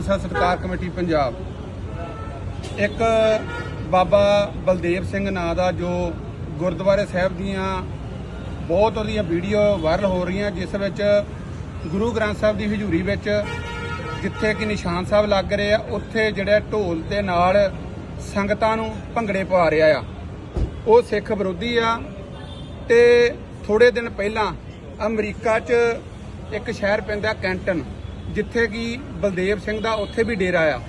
ਸਾਹਿਬ ਸਤਕਾਰ ਕਮੇਟੀ ਪੰਜਾਬ। ਇੱਕ ਬਾਬਾ ਬਲਦੇਵ ਸਿੰਘ ਨਾਂ ਦਾ ਜੋ ਗੁਰਦੁਆਰੇ ਸਾਹਿਬ ਦੀਆਂ ਬਹੁਤ ਉਹਦੀਆਂ ਵੀਡੀਓ ਵਾਇਰਲ ਹੋ ਰਹੀਆਂ, ਜਿਸ ਵਿੱਚ ਗੁਰੂ ਗ੍ਰੰਥ ਸਾਹਿਬ ਦੀ ਹਜ਼ੂਰੀ ਵਿੱਚ ਜਿੱਥੇ ਕਿ ਨਿਸ਼ਾਨ ਸਾਹਿਬ ਲੱਗ ਰਹੇ ਆ, ਉੱਥੇ ਜਿਹੜੇ ਢੋਲ ਦੇ ਨਾਲ ਸੰਗਤਾਂ ਨੂੰ ਭੰਗੜੇ ਪਾ ਰਿਹਾ ਆ। ਉਹ ਸਿੱਖ ਵਿਰੋਧੀ ਆ ਤੇ ਥੋੜੇ ਦਿਨ ਪਹਿਲਾਂ ਅਮਰੀਕਾ 'ਚ ਇੱਕ ਸ਼ਹਿਰ ਪੈਂਦਾ ਕੈਂਟਨ। ਜਿੱਥੇ ਕਿ ਬਲਦੇਵ ਸਿੰਘ ਦਾ ਉੱਥੇ ਵੀ ਡੇਰਾ ਆ।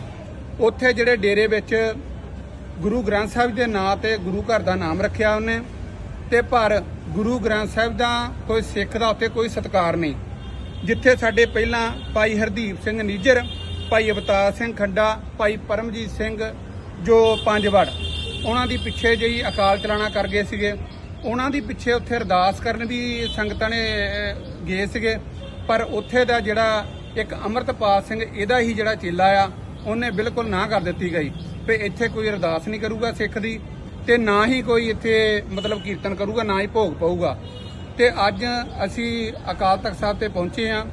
ਉੱਥੇ ਜਿਹੜੇ ਡੇਰੇ ਵਿੱਚ ਗੁਰੂ ਗ੍ਰੰਥ ਸਾਹਿਬ ਦੇ ਨਾਂ ਤੇ ਗੁਰੂ ਘਰ ਦਾ ਨਾਮ ਰੱਖਿਆ ਉਹਨੇ ਤੇ ਪਰ ਗੁਰੂ ਗ੍ਰੰਥ ਸਾਹਿਬ ਦਾ ਕੋਈ ਸਿੱਖ ਦਾ ਉੱਥੇ ਕੋਈ ਸਤਿਕਾਰ ਨਹੀਂ। ਜਿੱਥੇ ਸਾਡੇ ਪਹਿਲਾਂ ਭਾਈ ਹਰਦੀਪ ਸਿੰਘ ਨੀਜਰ, ਭਾਈ ਅਵਤਾਰ ਸਿੰਘ ਖੰਡਾ, ਭਾਈ ਪਰਮਜੀਤ ਸਿੰਘ ਜੋ ਪੰਜਵੜ ਉਹਨਾਂ ਦੀ ਪਿੱਛੇ ਜਿਹੀ ਅਕਾਲ ਚਲਾਣਾ ਕਰ ਗਏ ਸੀਗੇ। ਉਹਨਾਂ ਦੀ ਪਿੱਛੇ ਉੱਥੇ ਅਰਦਾਸ ਕਰਨ ਵੀ ਸੰਗਤਾਂ ਨੇ ਗਏ ਸੀਗੇ। ਪਰ ਉੱਥੇ ਦਾ ਜਿਹੜਾ ਇੱਕ ਅਮਰਤਪਾਲ ਸਿੰਘ ਇਹਦਾ ਹੀ ਜਿਹੜਾ ਚੇਲਾ ਆ, ਉਹਨੇ ਬਿਲਕੁਲ ਨਾ ਕਰ ਦਿੱਤੀ ਗਈ। ਵੀ ਇੱਥੇ ਕੋਈ ਅਰਦਾਸ ਨਹੀਂ ਕਰੂਗਾ ਸਿੱਖ ਦੀ ਤੇ ਨਾ ਹੀ ਕੋਈ ਇੱਥੇ ਮਤਲਬ ਕੀਰਤਨ ਕਰੂਗਾ, ਨਾ ਹੀ ਭੋਗ ਪਊਗਾ। ਤੇ ਅੱਜ ਅਸੀਂ ਅਕਾਲ ਤਖਤ ਸਾਹਿਬ ਤੇ ਪਹੁੰਚੇ ਆ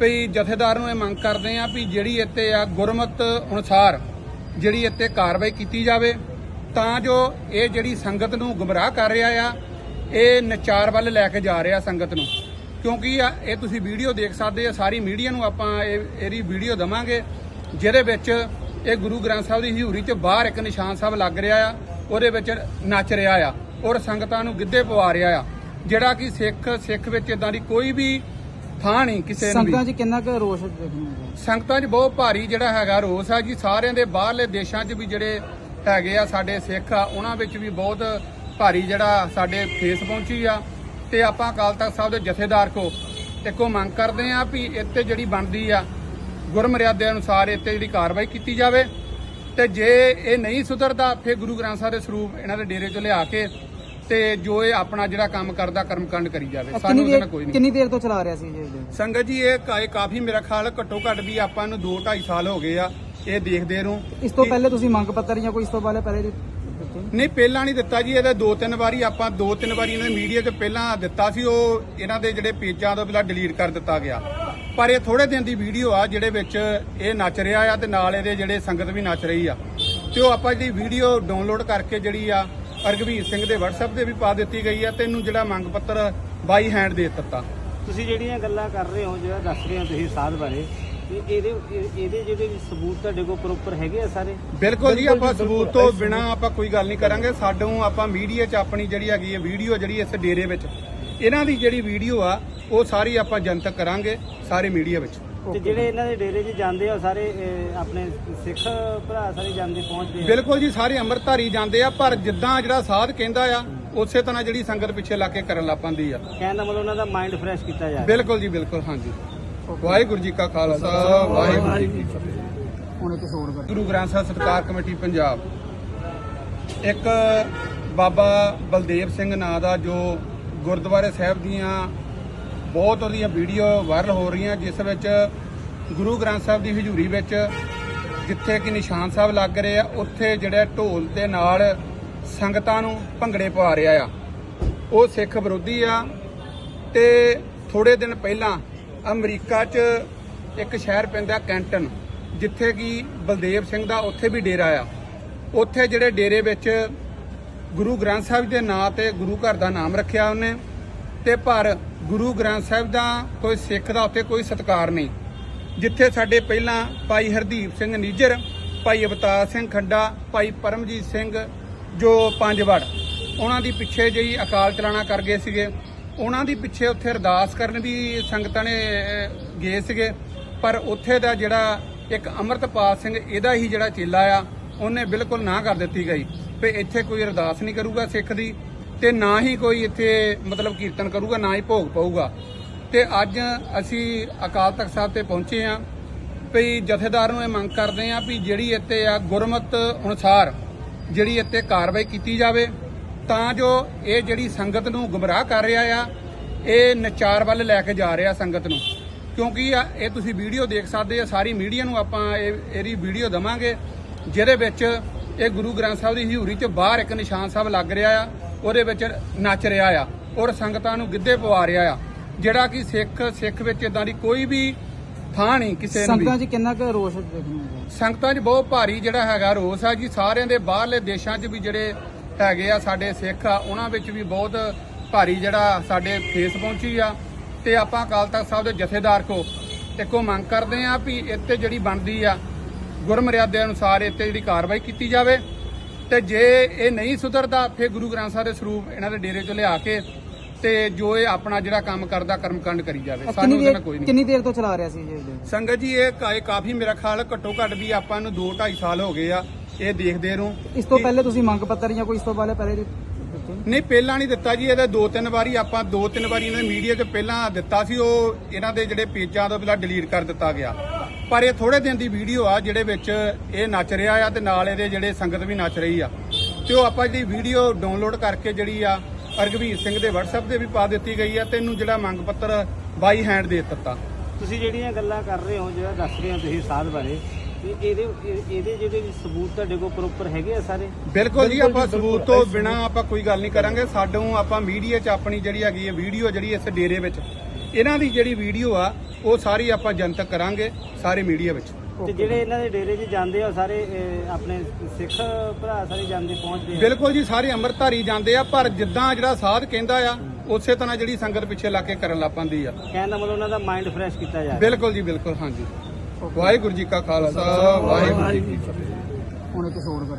ਵੀ ਜਥੇਦਾਰ ਨੂੰ ਇਹ ਮੰਗ ਕਰਦੇ ਆ ਵੀ ਜਿਹੜੀ ਇੱਥੇ ਆ ਗੁਰਮਤ ਅਨੁਸਾਰ ਜਿਹੜੀ ਇੱਥੇ ਕਾਰਵਾਈ ਕੀਤੀ ਜਾਵੇ, ਤਾਂ ਜੋ ਇਹ ਜਿਹੜੀ ਸੰਗਤ ਨੂੰ ਗੁੰਮਰਾਹ ਕਰ ਰਿਹਾ ਆ, ਇਹ ਨਚਾਰ ਵੱਲ ਲੈ ਕੇ ਜਾ ਰਿਹਾ ਸੰਗਤ ਨੂੰ। ਕਿਉਂਕਿ ਇਹ ਤੁਸੀਂ ਵੀਡੀਓ ਦੇਖ ਸਕਦੇ ਆ ਸਾਰੀ ਮੀਡੀਆ ਨੂੰ ਆਪਾਂ ਇਹ ਇਹਦੀ ਵੀਡੀਓ ਦਵਾਂਗੇ ਜਿਹਦੇ ਵਿੱਚ ਇਹ ਗੁਰੂ ਗ੍ਰੰਥ ਸਾਹਿਬ ਦੀ ਹਜ਼ੂਰੀ 'ਚ ਬਾਹਰ ਇੱਕ ਨਿਸ਼ਾਨ ਸਾਹਿਬ ਲੱਗ ਰਿਹਾ ਆ ਉਹਦੇ ਵਿੱਚ ਨੱਚ ਰਿਹਾ ਆ ਔਰ ਸੰਗਤਾਂ ਨੂੰ ਗਿੱਧੇ ਪਵਾ ਰਿਹਾ ਆ ਜਿਹੜਾ ਕਿ ਸਿੱਖ ਸਿੱਖ ਵਿੱਚ ਇਦਾਂ ਦੀ ਕੋਈ ਵੀ ਥਾਂ ਨਹੀਂ ਕਿਸੇ ਨੂੰ ਸੰਗਤਾਂ 'ਚ ਕਿੰਨਾ ਕੁ ਰੋਸ਼ ਦੇਖਣ? ਸੰਗਤਾਂ 'ਚ ਬਹੁਤ ਭਾਰੀ ਜਿਹੜਾ ਹੈਗਾ ਰੋਸ ਆ ਜੀ ਸਾਰਿਆਂ ਦੇ ਬਾਹਰਲੇ ਦੇਸ਼ਾਂ 'ਚ ਵੀ ਜਿਹੜੇ ਹੈਗੇ ਆ ਸਾਡੇ ਸਿੱਖ ਆ ਉਹਨਾਂ ਵਿੱਚ ਵੀ ਬਹੁਤ ਭਾਰੀ ਜਿਹੜਾ ਸਾਡੇ ਫੇਸ ਪਹੁੰਚੀ ਆ ਤੇ ਆਪਾਂ ਅਕਾਲ ਤਖਤ ਸਾਹਿਬ ਦੇ ਜਥੇਦਾਰ ਕੋ ਇੱਕੋ ਮੰਗ ਕਰਦੇ ਆ ਵੀ ਇੱਥੇ ਜਿਹੜੀ ਬਣਦੀ ਆ ਗੁਰਮਰਿਆਦੇ ਅਨੁਸਾਰ ਇੱਥੇ ਜਿਹੜੀ ਕਾਰਵਾਈ ਕੀਤੀ ਜਾਵੇ ਤੇ ਜੇ ਇਹ ਨਹੀਂ ਸੁਧਰਦਾ ਫਿਰ ਗੁਰੂ ਗ੍ਰੰਥ ਸਾਹਿਬ ਦੇ ਸਰੂਪ ਇਹਨਾਂ ਦੇ ਡੇਰੇ 'ਚ ਲਿਆ ਕੇ ਤੇ ਜੋ ਇਹ ਆਪਣਾ ਜਿਹੜਾ ਕੰਮ ਕਰਦਾ ਕਰਮਕਾਂਡ ਕਰੀ ਜਾਵੇ। ਸਾਨੂੰ ਉਹਦੇ ਕੋਈ ਨਹੀਂ। ਕਿੰਨੀ ਦੇਰ ਤੋਂ ਚਲਾ ਰਿਹਾ ਸੀ ਜੀ? ਸੰਗਤ ਜੀ ਇਹ ਕਾਫੀ ਮੇਰਾ ਖਿਆਲ ਘੱਟੋ ਘੱਟ ਵੀ ਆਪਾਂ ਨੂੰ 2 2.5 ਸਾਲ ਹੋ ਗਏ ਆ ਇਹ ਦੇਖਦੇ ਨੂੰ ਇਸ ਤੋਂ ਪਹਿਲੇ ਤੁਸੀਂ ਮੰਗ ਪੱਤਰ ਜਾਂ ਕੋਈ ਇਸ ਤੋਂ ਪਹਿਲੇ ਪਹਿਲੇ ਨਹੀਂ? ਪਹਿਲਾਂ ਨਹੀਂ ਦਿੱਤਾ ਜੀ, ਇਹਦਾ ਦੋ ਤਿੰਨ ਵਾਰੀ ਆਪਾਂ ਦੋ ਤਿੰਨ ਵਾਰੀ ਇਹਨਾਂ ਦੇ ਮੀਡੀਆ 'ਚ ਪਹਿਲਾਂ ਦਿੱਤਾ ਸੀ, ਉਹ ਇਹਨਾਂ ਦੇ ਜਿਹੜੇ ਪੇਜਾਂ ਤੋਂ ਪਹਿਲਾਂ ਡਿਲੀਟ ਕਰ ਦਿੱਤਾ ਗਿਆ ਪਰ ਇਹ ਥੋੜੇ ਦਿਨ ਦੀ ਵੀਡੀਓ ਆ, ਜਿਹੜੇ ਵਿੱਚ ਇਹ ਨੱਚ ਰਿਹਾ ਆ ਤੇ ਨਾਲ ਇਹਦੇ ਜਿਹੜੇ ਸੰਗਤ ਵੀ ਨੱਚ ਰਹੀ ਆ ਤੇ ਉਹ ਆਪਾਂ ਜਿਹੜੀ ਵੀਡੀਓ ਡਾਊਨਲੋਡ ਕਰਕੇ ਜਿਹੜੀ ਆ ਰਘਵੀਰ ਸਿੰਘ ਦੇ WhatsApp ਤੇ ਵੀ ਪਾ ਦਿੱਤੀ ਗਈ ਆ ਤੇ ਇਹਨੂੰ ਜਿਹੜਾ ਮੰਗ ਪੱਤਰ ਬਾਈ ਹੈਂਡ ਦੇ ਦਿੱਤਾ ਤੁਸੀਂ ਜਿਹੜੀਆਂ ਗੱਲਾਂ ਕਰ ਰਹੇ ਹੋ, ਜਿਹੜਾ ਦੱਸ ਰਹੇ ਹੋ ਤੁਸੀਂ ਸਾਧ ਬਾਰੇ ਇਹਦੇ ਇਹ- ਇਹਦੇ ਜਿਹੜੇ ਸਬੂਤ ਤੁਹਾਡੇ ਕੋਲ ਪ੍ਰੋਪਰ ਹੈਗੇ ਆ ਸਾਰੇ? ਬਿਲਕੁਲ ਜੀ ਆਪਾਂ। ਸਬੂਤ ਤੋਂ ਬਿਨਾ ਆਪਾਂ ਕੋਈ ਗੱਲ ਨਹੀਂ ਕਰਾਂਗੇ। ਸਾਡੋਂ ਆਪਾਂ ਮੀਡੀਆ 'ਚ ਆਪਣੀ ਜਿਹੜੀ ਹੈਗੀ ਹੈ ਵੀਡੀਓ ਜਿਹੜੀ ਇਸ ਡੇਰੇ ਵਿੱਚ ਇਹਨਾਂ ਦੀ ਜਿਹੜੀ ਵੀਡੀਓ ਆ ਉਹ ਸਾਰੀ ਆਪਾਂ ਜਨਤਕ ਕਰਾਂਗੇ ਸਾਰੇ ਮੀਡੀਆ ਵਿੱਚ। ਤੇ ਜਿਹੜੇ ਇਹਨਾਂ ਦੇ ਡੇਰੇ 'ਚ ਜਾਂਦੇ ਆ ਉਹ ਸਾਰੇ ਅਹ, ਆਪਣੇ ਸਿੱਖ ਭਰਾ ਸਾਰੇ ਜਾਂਦੇ ਪਹੁੰਚਦੇ ਆ? ਬਿਲਕੁਲ ਜੀ ਸਾਰੇ ਅੰਮ੍ਰਿਤਧਾਰੀ ਜਾਂਦੇ ਆ ਪਰ ਜਿੱਦਾਂ ਜਿਹੜਾ ਸਾਧ ਕਹਿੰਦਾ ਆ ਉਸੇ ਤਰ੍ਹਾਂ ਜਿਹੜੀ ਸੰਗਤ ਪਿੱਛੇ ਲਾ ਕੇ ਕਰਨ ਲੱਗ ਪੈਂਦੀ ਆ। ਕਹਿਣ ਦਾ ਮਤਲਬ ਉਹਨਾਂ ਦਾ ਮਾਈਂਡ ਫਰੈਸ਼ ਕੀਤਾ ਜਾ ਬਿਲਕੁਲ ਜੀ ਬਿਲਕੁਲ ਹਾਂਜੀ। ਵਾਹਿਗੁਰੂ ਜੀ ਕਾ ਖਾਲਸਾ ਵਾਹਿਗੁਰੂ ਜੀ ਕੀ ਫਤਿਹ। ਹੁਣ ਇੱਕ ਸੋੜ ਕਰ ਗੁਰੂ ਗ੍ਰੰਥ ਸਾਹਿਬ ਸਤਕਾਰ ਕਮੇਟੀ ਪੰਜਾਬ। ਇੱਕ ਬਾਬਾ ਬਲਦੇਵ ਸਿੰਘ ਨਾਂ ਦਾ ਜੋ ਗੁਰਦੁਆਰੇ ਸਾਹਿਬ ਦੀਆਂ ਬਹੁਤ ਉਹਦੀਆਂ ਵੀਡੀਓ ਵਾਇਰਲ ਹੋ ਰਹੀਆਂ ਜਿਸ ਵਿੱਚ ਗੁਰੂ ਗ੍ਰੰਥ ਸਾਹਿਬ ਦੀ ਹਜ਼ੂਰੀ ਵਿੱਚ ਜਿੱਥੇ ਕਿ ਨਿਸ਼ਾਨ ਸਾਹਿਬ ਲੱਗ ਰਹੇ ਆ ਉੱਥੇ ਜਿਹੜੇ ਢੋਲ ਦੇ ਨਾਲ ਸੰਗਤਾਂ ਨੂੰ ਭੰਗੜੇ ਪਵਾ ਰਿਹਾ ਆ। ਉਹ ਸਿੱਖ ਵਿਰੋਧੀ ਆ ਤੇ ਥੋੜੇ ਦਿਨ ਪਹਿਲਾਂ ਅਮਰੀਕਾ 'ਚ ਇੱਕ ਸ਼ਹਿਰ ਪੈਂਦਾ ਕੈਂਟਨ, ਜਿੱਥੇ ਕਿ ਬਲਦੇਵ ਸਿੰਘ ਦਾ ਉੱਥੇ ਵੀ ਡੇਰਾ ਆ। ਉੱਥੇ ਜਿਹੜੇ ਡੇਰੇ ਵਿੱਚ ਗੁਰੂ ਗ੍ਰੰਥ ਸਾਹਿਬ ਦੇ ਨਾਂ ਤੇ ਗੁਰੂ ਘਰ ਦਾ ਨਾਮ ਰੱਖਿਆ ਉਹਨੇ ਤੇ ਪਰ ਗੁਰੂ ਗ੍ਰੰਥ ਸਾਹਿਬ ਦਾ ਕੋਈ ਸਿੱਖ ਦਾ ਉੱਥੇ ਕੋਈ ਸਤਿਕਾਰ ਨਹੀਂ। ਜਿੱਥੇ ਸਾਡੇ ਪਹਿਲਾਂ ਭਾਈ ਹਰਦੀਪ ਸਿੰਘ ਨੀਜਰ, ਭਾਈ ਅਵਤਾਰ ਸਿੰਘ ਖੰਡਾ, ਭਾਈ ਪਰਮਜੀਤ ਸਿੰਘ ਜੋ ਪੰਜ ਵੜ, ਉਹਨਾਂ ਦੀ ਪਿੱਛੇ ਜਿਹੀ ਅਕਾਲ ਚਲਾਣਾ ਕਰ ਗਏ ਸੀਗੇ। ਉਹਨਾਂ ਦੀ ਪਿੱਛੇ ਉੱਥੇ ਅਰਦਾਸ ਕਰਨ ਵੀ ਸੰਗਤਾਂ ਨੇ ਗਏ ਸੀਗੇ। ਪਰ ਉੱਥੇ ਦਾ ਜਿਹੜਾ ਇੱਕ ਅਮਰਤਪਾਲ ਸਿੰਘ, ਇਹਦਾ ਹੀ ਜਿਹੜਾ ਚੇਲਾ ਆ, ਉਹਨੇ ਬਿਲਕੁਲ ਨਾ ਕਰ ਦਿੱਤੀ ਗਈ। ਵੀ ਇੱਥੇ ਕੋਈ ਅਰਦਾਸ ਨਹੀਂ ਕਰੂਗਾ ਸਿੱਖ ਦੀ ਤੇ ਨਾ ਹੀ ਕੋਈ ਇੱਥੇ ਮਤਲਬ ਕੀਰਤਨ ਕਰੂਗਾ, ਨਾ ਹੀ ਭੋਗ ਪਾਊਗਾ। ਤੇ ਅੱਜ ਅਸੀਂ ਅਕਾਲ ਤਖਤ ਸਾਹਿਬ ਤੇ ਪਹੁੰਚੇ ਆ ਵੀ ਜਥੇਦਾਰ ਨੂੰ ਇਹ ਮੰਗ ਕਰਦੇ ਆ ਵੀ ਜਿਹੜੀ ਇੱਥੇ ਆ ਗੁਰਮਤ ਅਨੁਸਾਰ ਜਿਹੜੀ ਇੱਥੇ ਕਾਰਵਾਈ ਕੀਤੀ ਜਾਵੇ। ਤਾਂ ਜੋ ਇਹ ਜਿਹੜੀ ਸੰਗਤ ਨੂੰ ਗੁੰਮਰਾਹ ਕਰ ਰਿਹਾ ਆ ਇਹ ਨਚਾਰ ਵੱਲ ਲੈ ਕੇ ਜਾ ਰਿਹਾ ਸੰਗਤ ਨੂੰ। ਕਿਉਂਕਿ ਇਹ ਤੁਸੀਂ ਵੀਡੀਓ ਦੇਖ ਸਕਦੇ ਆ ਸਾਰੀ ਮੀਡੀਆ ਨੂੰ ਆਪਾਂ ਇਹ ਇਹਦੀ ਵੀਡੀਓ ਦਵਾਂਗੇ ਜਿਹਦੇ ਵਿੱਚ ਇਹ ਗੁਰੂ ਗ੍ਰੰਥ ਸਾਹਿਬ ਦੀ ਹਜ਼ੂਰੀ 'ਚ ਬਾਹਰ ਇੱਕ ਨਿਸ਼ਾਨ ਸਾਹਿਬ ਲੱਗ ਰਿਹਾ ਆ ਉਹਦੇ ਵਿੱਚ ਨੱਚ ਰਿਹਾ ਆ ਔਰ ਸੰਗਤਾਂ ਨੂੰ ਗਿੱਧੇ ਪਵਾ ਰਿਹਾ ਆ। ਜਿਹੜਾ ਕਿ ਸਿੱਖ ਸਿੱਖ ਵਿੱਚ ਇਦਾਂ ਦੀ ਕੋਈ ਵੀ ਥਾਂ ਨਹੀਂ ਕਿਸੇ ਨੂੰ ਸੰਗਤਾਂ 'ਚ ਕਿੰਨਾ ਕੁ ਰੋਸ਼ ਦੇਖਣ ਨੂੰ ਸੰਗਤਾਂ 'ਚ ਬਹੁਤ ਭਾਰੀ ਜਿਹੜਾ ਹੈਗਾ ਰੋਸ ਆ ਜੀ ਸਾਰਿਆਂ ਦੇ ਬਾਹਰਲੇ ਦੇਸ਼ਾਂ 'ਚ ਵੀ ਜਿਹੜੇ ਹੈਗੇ ਆ ਸਾਡੇ ਸਿੱਖ ਆ ਉਹਨਾਂ ਵਿੱਚ ਵੀ ਬਹੁਤ ਭਾਰੀ ਜਿਹੜਾ ਸਾਡੇ ਫੇਸ ਪਹੁੰਚੀ ਆ। ਤੇ ਆਪਾਂ ਅਕਾਲ ਤਖਤ ਸਾਹਿਬ ਦੇ ਜਥੇਦਾਰ ਕੋ ਇੱਕੋ ਮੰਗ ਕਰਦੇ ਆ ਵੀ ਇੱਥੇ ਜਿਹੜੀ ਬਣਦੀ ਆ ਗੁਰਮਰਿਆਦੇ ਅਨੁਸਾਰ ਇੱਥੇ ਜਿਹੜੀ ਕਾਰਵਾਈ ਕੀਤੀ ਜਾਵੇ। ਤੇ ਜੇ ਇਹ ਨਹੀਂ ਸੁਧਰਦਾ ਫਿਰ ਗੁਰੂ ਗ੍ਰੰਥ ਸਾਹਿਬ ਦੇ ਸਰੂਪ ਇਹਨਾਂ ਦੇ ਡੇਰੇ 'ਚ ਲਿਆ ਕੇ ਤੇ ਜੋ ਇਹ ਆਪਣਾ ਜਿਹੜਾ ਕੰਮ ਕਰਦਾ ਕਰਮਕਾਂਡ ਕਰੀ ਜਾਵੇ। ਸਾਨੂੰ ਉਹਦੇ ਕੋਈ ਨਹੀਂ। ਕਿੰਨੀ ਦੇਰ ਤੋਂ ਚਲਾ ਰਿਹਾ ਸੀ ਜੀ ਸੰਗਤ ਜੀ ਇਹ ਕਾਫੀ ਮੇਰਾ ਖਿਆਲ ਘੱਟੋ ਘੱਟ ਵੀ ਆਪਾਂ ਨੂੰ 2 2.5 ਸਾਲ ਹੋ ਗਏ ਆ। ਇਹ ਦੇਖਦੇ ਨੂੰ ਇਸ ਤੋਂ ਪਹਿਲੇ ਤੁਸੀਂ ਮੰਗ ਪੱਤਰ ਜਾਂ ਕੋਈ ਇਸ ਤੋਂ ਪਹਿਲੇ ਪਹਿਲੇ? ਨਹੀਂ ਪਹਿਲਾਂ ਨਹੀਂ ਦਿੱਤਾ ਜੀ ਇਹਦੇ ਦੋ ਤਿੰਨ ਵਾਰੀ ਆਪਾਂ ਦੋ ਤਿੰਨ ਵਾਰੀ ਇਹਨਾਂ ਦੇ ਮੀਡੀਆ 'ਚ ਪਹਿਲਾਂ ਦਿੱਤਾ ਸੀ ਉਹ ਇਹਨਾਂ ਦੇ ਜਿਹੜੇ ਪੇਜਾਂ ਤੋਂ ਪਹਿਲਾਂ ਡਿਲੀਟ ਕਰ ਦਿੱਤਾ ਗਿਆ। ਪਰ ਇਹ ਥੋੜੇ ਦਿਨ ਦੀ ਵੀਡੀਓ ਆ ਜਿਹੜੇ ਵਿੱਚ ਇਹ ਨੱਚ ਰਿਹਾ ਆ ਤੇ ਨਾਲ ਇਹਦੇ ਜਿਹੜੇ ਸੰਗਤ ਵੀ ਨੱਚ ਰਹੀ ਆ। ਤੇ ਉਹ ਆਪਾਂ ਜਿਹੜੀ ਵੀਡੀਓ ਡਾਊਨਲੋਡ ਕਰਕੇ ਜਿਹੜੀ ਆ ਅਰਗਵੀਰ ਸਿੰਘ ਦੇ WhatsApp ਤੇ ਵੀ ਪਾ ਦਿੱਤੀ ਗਈ ਆ ਤੇ ਇਹਨੂੰ ਜਿਹੜਾ ਮੰਗ ਪੱਤਰ ਬਾਈ ਹੈਂਡ ਦੇ ਦਿੱਤਾ। ਤੁਸੀਂ ਜਿਹੜੀਆਂ ਗੱਲਾਂ ਕਰ ਰਹੇ ਹੋ ਜਿਹੜਾ ਦੱਸ ਰਹੇ ਹੋ ਤੁਸੀਂ ਸਾਧ ਬਾਰੇ ਤੇ ਇਹਦੇ ਇਹ- ਇਹਦੇ ਜਿਹੜੇ ਵੀ ਸਬੂਤ ਤੁਹਾਡੇ ਕੋਲ ਪ੍ਰੋਪਰ ਹੈਗੇ ਆ ਸਾਰੇ? ਬਿਲਕੁਲ ਜੀ ਆਪਾਂ ਸਬੂਤ। ਤੋਂ ਬਿਨਾ ਆਪਾਂ ਕੋਈ ਗੱਲ ਨਹੀਂ ਕਰਾਂਗੇ। ਸਾਡੋਂ ਆਪਾਂ ਮੀਡੀਆ 'ਚ ਆਪਣੀ ਜਿਹੜੀ ਹੈਗੀ ਹੈ ਵੀਡੀਓ ਜਿਹੜੀ ਇਸ ਡੇਰੇ ਵਿੱਚ ਇਹਨਾਂ ਦੀ ਜਿਹੜੀ ਵੀਡੀਓ ਆ ਉਹ ਸਾਰੀ ਆਪਾਂ ਜਨਤਕ ਕਰਾਂਗੇ ਸਾਰੇ ਮੀਡੀਆ ਵਿੱਚ। ਤੇ ਜਿਹੜੇ ਇਹਨਾਂ ਦੇ ਡੇਰੇ 'ਚ ਜਾਂਦੇ ਆ ਉਹ ਸਾਰੇ ਅਹ, ਆਪਣੇ ਸਿੱਖ ਭਰਾ ਸਾਰੇ ਜਾਂਦੇ ਪਹੁੰਚਦੇ ਆ? ਬਿਲਕੁਲ ਜੀ ਸਾਰੇ ਅੰਮ੍ਰਿਤਧਾਰੀ ਜਾਂਦੇ ਆ ਪਰ ਜਿੱਦਾਂ ਜਿਹੜਾ ਸਾਧ ਕਹਿੰਦਾ ਆ ਉਸੇ ਤਰ੍ਹਾਂ ਜਿਹੜੀ ਸੰਗਤ ਪਿੱਛੇ ਲਾ ਕੇ ਕਰਨ ਲੱਗ ਪੈਂਦੀ ਆ। ਕਹਿਣ ਦਾ ਮਤਲਬ ਉਹਨਾਂ ਦਾ ਮਾਈਂਡ ਫਰੈਸ਼ ਕੀਤਾ ਜਾ ਰਿਹਾ। ਬਿਲਕੁਲ ਜੀ ਬਿਲਕੁਲ ਹਾਂਜੀ। ਵਾਹਿਗੁਰੂ ਜੀ ਕਾ ਖਾਲਸਾ ਵਾਹਿਗੁਰੂ ਜੀ ਕੀ ਫਤਿਹ। ਹੁਣ ਇੱਕ ਸੋੜ ਕਰ